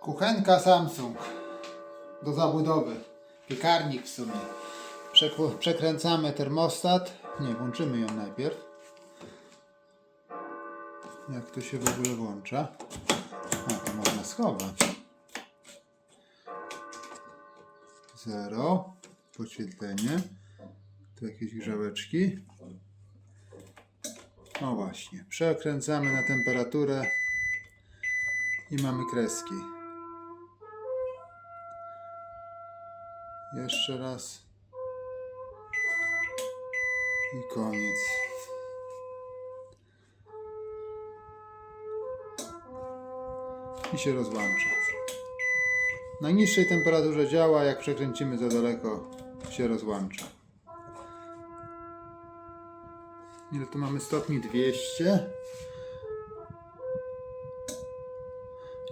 Kuchenka Samsung do zabudowy. Piekarnik w sumie. Przekręcamy termostat. Nie, włączymy ją najpierw. Jak to się w ogóle włącza? A, to można schować. Zero. Podświetlenie. Tu jakieś grzałeczki. O właśnie. Przekręcamy na temperaturę i mamy kreski. Jeszcze raz. I koniec. I się rozłącza. Na niższej temperaturze działa, jak przekręcimy za daleko, się rozłącza. Ile tu mamy stopni? 200.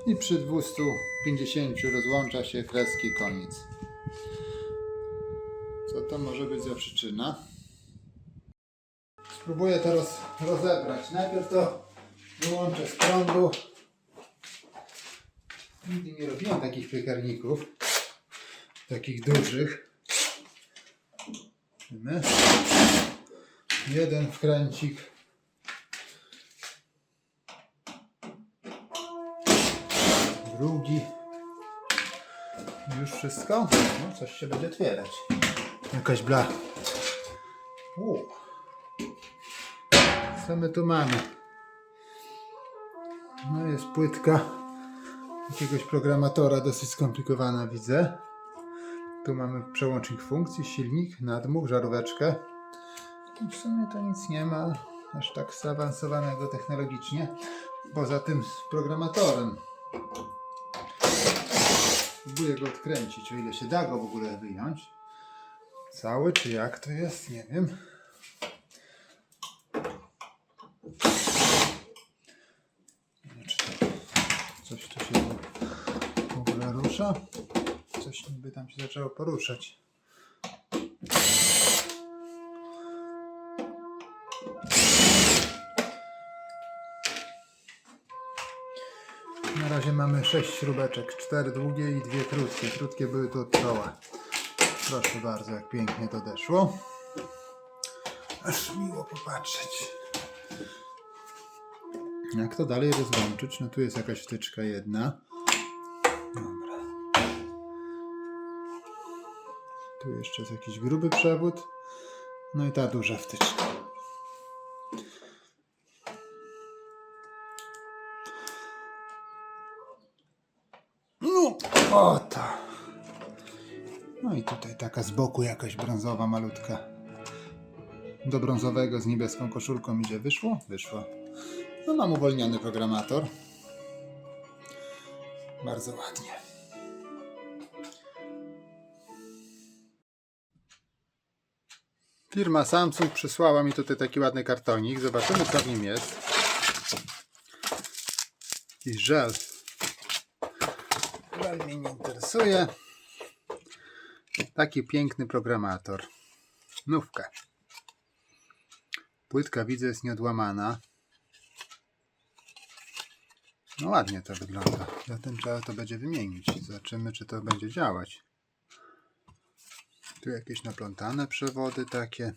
I przy 250 rozłącza się kreski koniec. Co to może być za przyczyna? Spróbuję to roz, rozebrać. Najpierw to wyłączę z prądu. Nigdy nie robiłem takich piekarników. Takich dużych. Jeden wkręcik. Drugi. Już wszystko? No, coś się będzie otwierać. Jakaś bla. U. Co my tu mamy? No jest płytka jakiegoś programatora dosyć skomplikowana widzę. Tu mamy przełącznik funkcji, silnik, nadmuch, żaróweczkę. W sumie to nic nie ma aż tak zaawansowanego technologicznie. Poza tym z programatorem. Spróbuję go odkręcić, o ile się da go w ogóle wyjąć. Cały czy jak to jest, nie wiem. Nie wiem, czy to coś tu się w ogóle rusza. Coś niby tam się zaczęło poruszać. Na razie mamy 6 śrubeczek, 4 długie i 2 krótkie. Krótkie były tu od czoła. Proszę bardzo, jak pięknie to deszło. Aż miło popatrzeć. Jak to dalej rozłączyć? No tu jest jakaś wtyczka jedna. Dobra. Tu jeszcze jest jakiś gruby przewód. No i ta duża wtyczka. Tutaj taka z boku jakaś brązowa malutka. Do brązowego z niebieską koszulką idzie. Wyszło? Wyszło. No mam uwolniony programator. Bardzo ładnie. Firma Samsung przysłała mi tutaj taki ładny kartonik. Zobaczymy co w nim jest. Jakiś żel. Żel mnie nie interesuje. Taki piękny programator. Nówkę. Płytka widzę jest nieodłamana. No ładnie to wygląda. Zatem trzeba to będzie wymienić. Zobaczymy, czy to będzie działać. Tu jakieś naplątane przewody takie.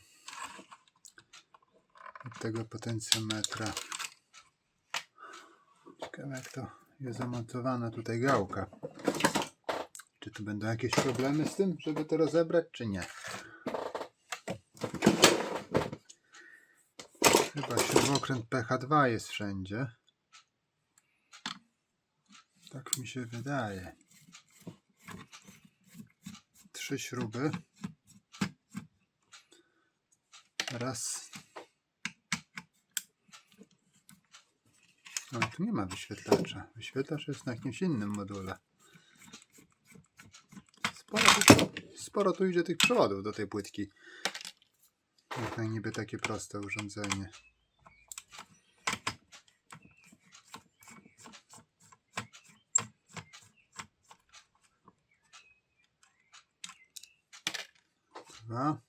Od tego potencjometra. Ciekawe jak to jest zamontowana tutaj gałka. Czy tu będą jakieś problemy z tym, żeby to rozebrać, czy nie? Chyba śrubokręt PH2 jest wszędzie. Tak mi się wydaje. Trzy śruby. Raz. Ale tu nie ma wyświetlacza. Wyświetlacz jest na jakimś innym module. Sporo sporo tu idzie tych przewodów do tej płytki. Jak na niby takie proste urządzenie. Dwa.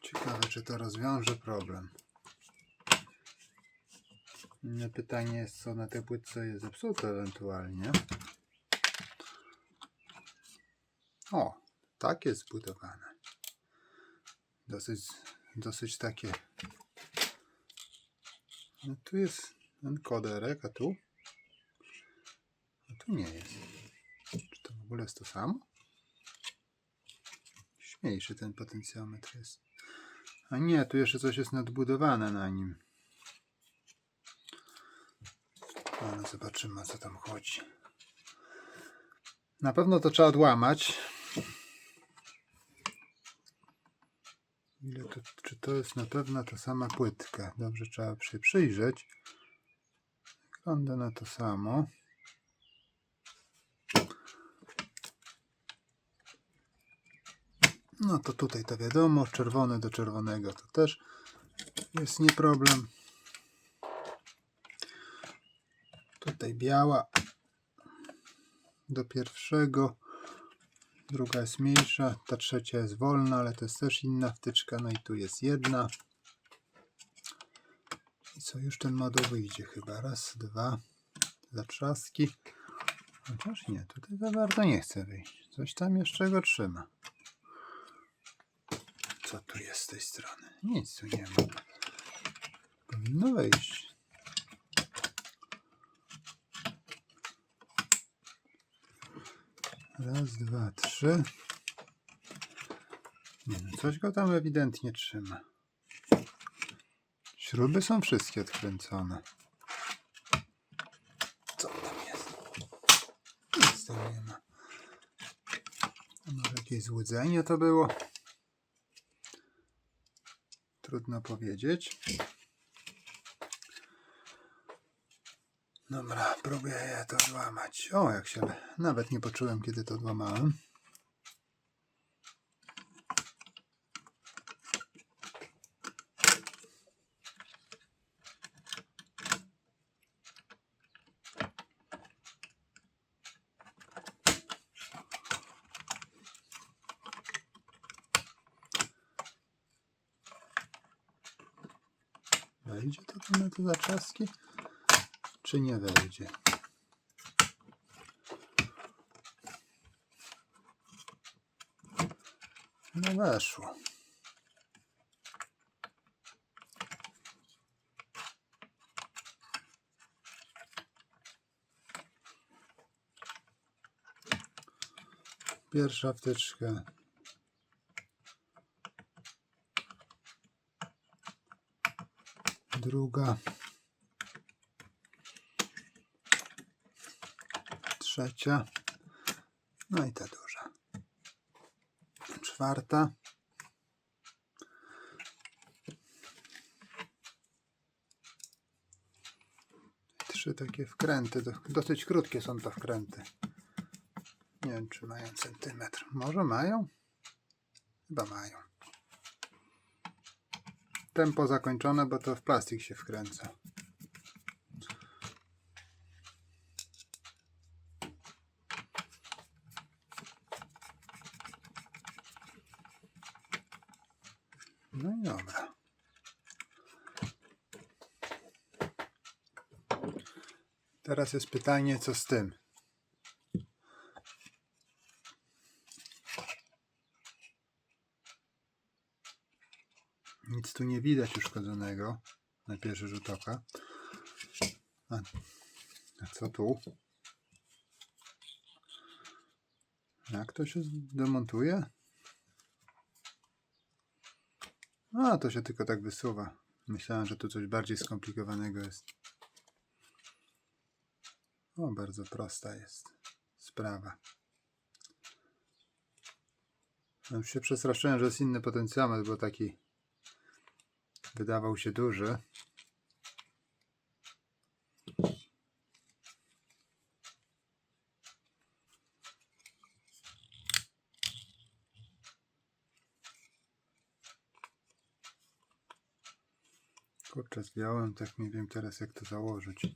Ciekawe, czy to rozwiąże problem. Pytanie jest, co na tej płytce jest zepsute ewentualnie. O, tak jest zbudowane. Dosyć, dosyć takie. No tu jest ten koderek, a tu? A tu nie jest. Czy to w ogóle jest to samo? Śmiejszy ten potencjometr jest. A nie, tu jeszcze coś jest nadbudowane na nim. Ale zobaczymy o co tam chodzi. Na pewno to trzeba odłamać. Ile to, czy to jest na pewno ta sama płytka? Dobrze, trzeba się przyjrzeć. Wygląda na to samo. No to tutaj to wiadomo, czerwone do czerwonego to też jest nie problem. Tutaj biała do pierwszego, druga jest mniejsza, ta trzecia jest wolna, ale to jest też inna wtyczka, no i tu jest jedna. I co, już ten model wyjdzie chyba, raz, dwa, zatrzaski. Chociaż nie, tutaj za bardzo nie chce wyjść, coś tam jeszcze go trzyma. Co tu jest z tej strony? Nic tu nie ma. Powinno wejść. Raz, dwa, trzy. Coś go tam ewidentnie trzyma. Śruby są wszystkie odkręcone. Co tam jest? Nic tam nie ma. Może jakieś złudzenie to było? Trudno powiedzieć. Dobra, próbuję to złamać. O, jak się nawet nie poczułem, kiedy to złamałem. Wejdzie to na te zatrzaski? Czy nie wejdzie? No weszło. Pierwsza wtyczka. Druga. Trzecia. No i ta duża. Czwarta. Trzy takie wkręty. do- Dosyć krótkie są to wkręty. Nie wiem, czy mają centymetr. Może mają? Chyba mają. Tempo zakończone, bo to w plastik się wkręca. No i dobra. Teraz jest pytanie, co z tym? Nic tu nie widać uszkodzonego na pierwszy rzut oka. A, a co tu? Jak to się demontuje? A, to się tylko tak wysuwa. Myślałem, że tu coś bardziej skomplikowanego jest. O, bardzo prosta jest sprawa. Ja się przestraszyłem, że jest inny potencjometr, bo taki wydawał się duży. Kurczę, zdjąłem, tak nie wiem teraz jak to założyć.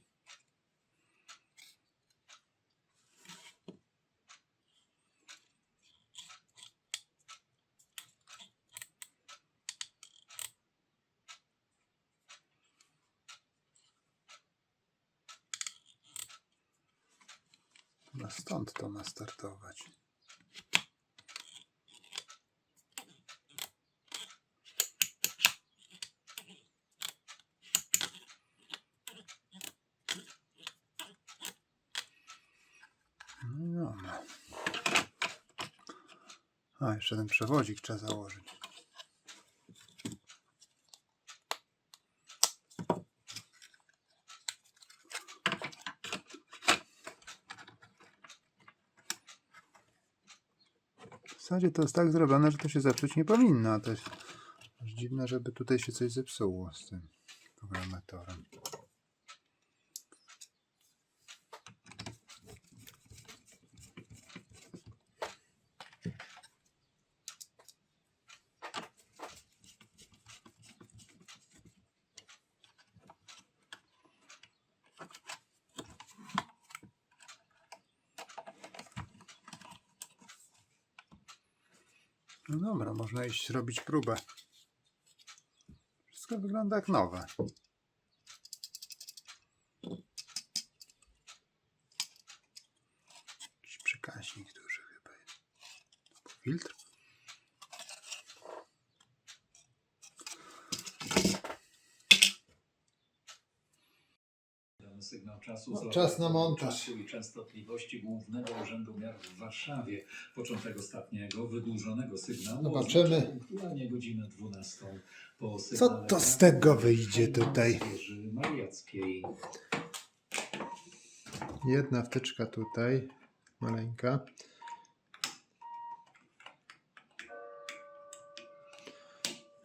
Może stąd to ma startować. No i dobra. A, jeszcze ten przewodzik trzeba założyć. W zasadzie to jest tak zrobione, że to się zepsuć nie powinno. To jest dziwne, żeby tutaj się coś zepsuło z tym programatorem. No dobra, można iść robić próbę. Wszystko wygląda jak nowe. Jakiś przekaźnik duży chyba jest. Filtr? Czasu No, czas na montaż. czasu i częstotliwości Głównego Urzędu Miar w Warszawie. Początek ostatniego, wydłużonego sygnału. Zobaczymy. oznacza Punktualnie godzinę 12 po Co sygnale to z tego wyjdzie tutaj? Mariackiej. Jedna wtyczka tutaj, maleńka.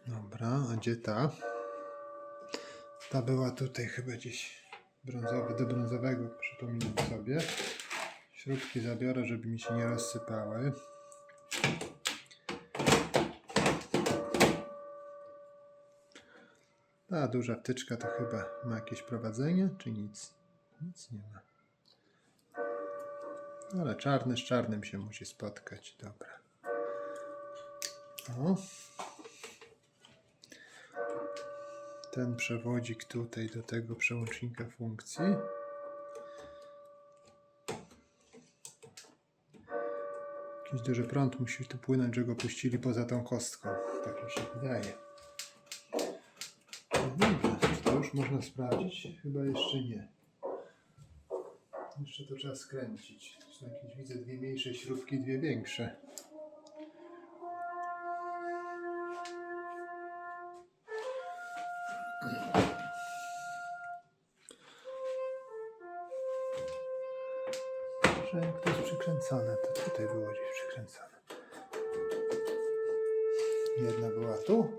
Dobra, a gdzie ta? Ta była tutaj chyba gdzieś brązowy, do brązowego przypominam sobie. Śrubki zabiorę, żeby mi się nie rozsypały. Ta duża wtyczka to chyba ma jakieś prowadzenie, czy nic? Nic nie ma. Ale czarny z czarnym się musi spotkać. Dobra. O. Ten przewodzik tutaj do tego przełącznika funkcji. Jakiś duży prąd musi tu płynąć, że go puścili poza tą kostką. Tak mi się wydaje. No Dobrze, to już można sprawdzić? Chyba jeszcze nie. Jeszcze to trzeba skręcić. Jakieś, widzę, dwie mniejsze śrubki, dwie większe. To jest przykręcone, to tutaj było gdzieś przykręcone. Jedna była tu.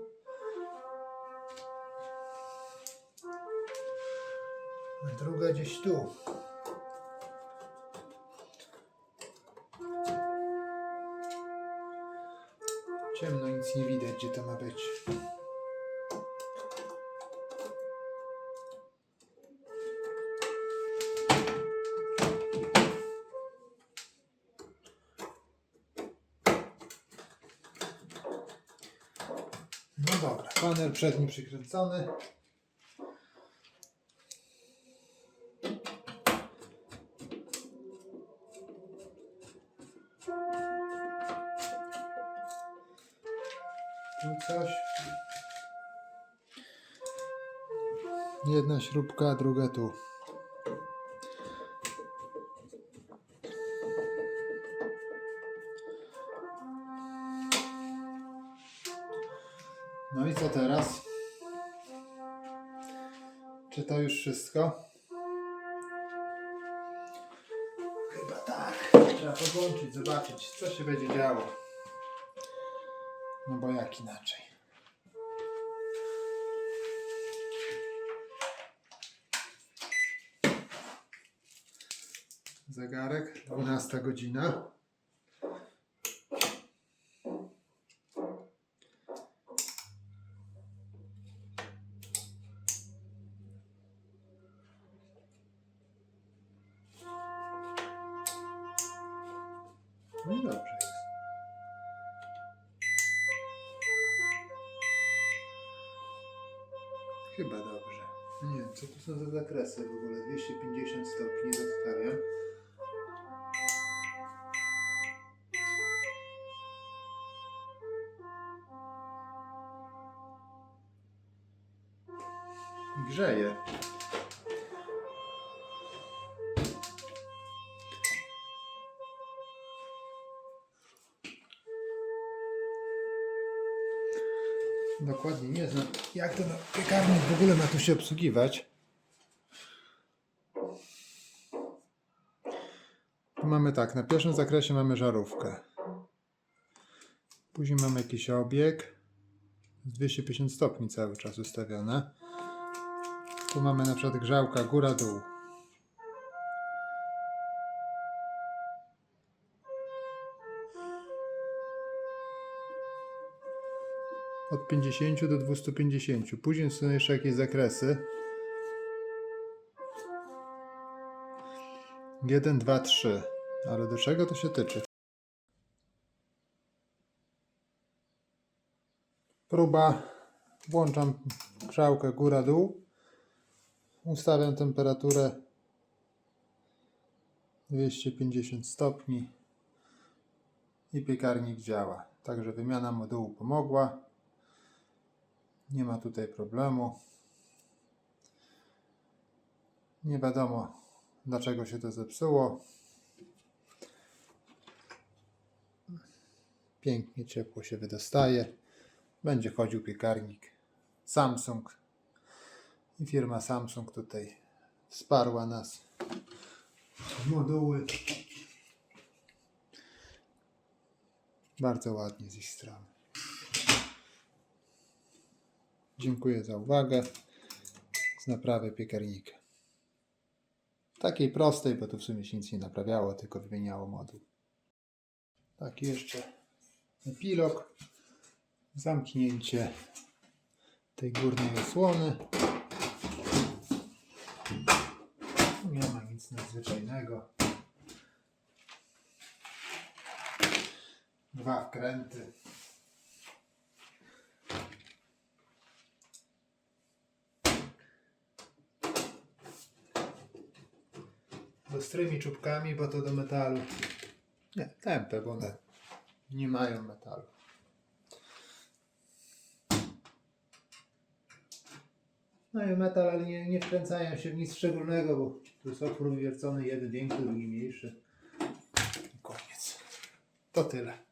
A druga gdzieś tu. Ciemno, nic nie widać, gdzie to ma być. Dobra, panel przedni przykręcony. Tu coś. Jedna śrubka, druga tu. No i co teraz? Czy to już wszystko? Chyba tak. Trzeba podłączyć, zobaczyć, co się będzie działo. No bo jak inaczej? Zegarek, 12 godzina. No i dobrze jest. Chyba dobrze. Nie wiem, co tu są za zakresy w ogóle. 250 stopni zostawiam. Dokładnie nie znam, jak to na piekarnik w ogóle ma tu się obsługiwać. Tu mamy tak, na pierwszym zakresie mamy żarówkę. Później mamy jakiś obieg. 250 stopni cały czas ustawione. Tu mamy na przykład grzałka góra-dół. Od 50 do 250. Później są jeszcze jakieś zakresy. 1, 2, 3. Ale do czego to się tyczy? Próba. Włączam grzałkę góra-dół. Ustawiam temperaturę 250 stopni i piekarnik działa. Także wymiana modułu pomogła. Nie ma tutaj problemu. Nie wiadomo dlaczego się to zepsuło. Pięknie ciepło się wydostaje. Będzie chodził piekarnik Samsung. I firma Samsung tutaj wsparła nas. Moduły. Bardzo ładnie z ich strony. Dziękuję za uwagę. Z naprawy piekarnika. Takiej prostej, bo tu w sumie się nic nie naprawiało, tylko wymieniało moduł. Taki jeszcze epilog. Zamknięcie tej górnej osłony. Nie ma nic nadzwyczajnego. Dwa wkręty. Ostrymi czubkami, bo to do metalu. Nie, tępe, bo one nie mają metalu. Mają metal, ale nie, nie wkręcają się w nic szczególnego, bo tu jest otwór wywiercony, jeden większy, drugi mniejszy. I koniec. To tyle.